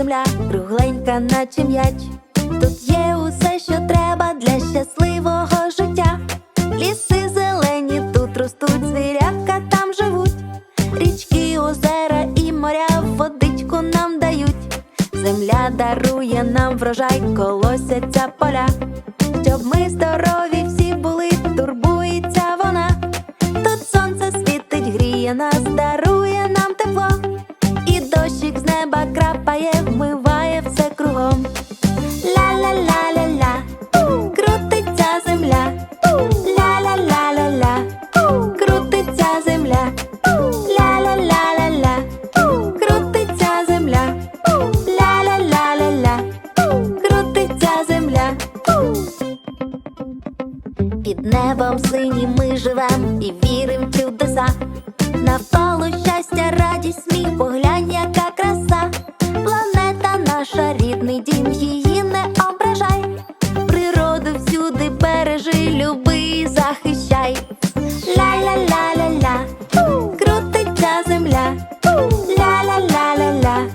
земля, кругленька, наче м'яч. Тут є усе, що треба для щасливого життя. Ліси зелені, тут ростуть звірятка, там живуть. Річки, озера і моря водичку нам дають. Земля дарує нам врожай, колосяться поля. Щоб ми здорові всі синім ми живем і вірим в чудеса. Навколо щастя, радість, сміх, поглянь, яка краса. Планета наша рідний дім, її не ображай. Природу всюди бережи, люби і захищай. Ла-ла-ла-ла-ла, крутиться земля. Ла-ла-ла-ла-ла,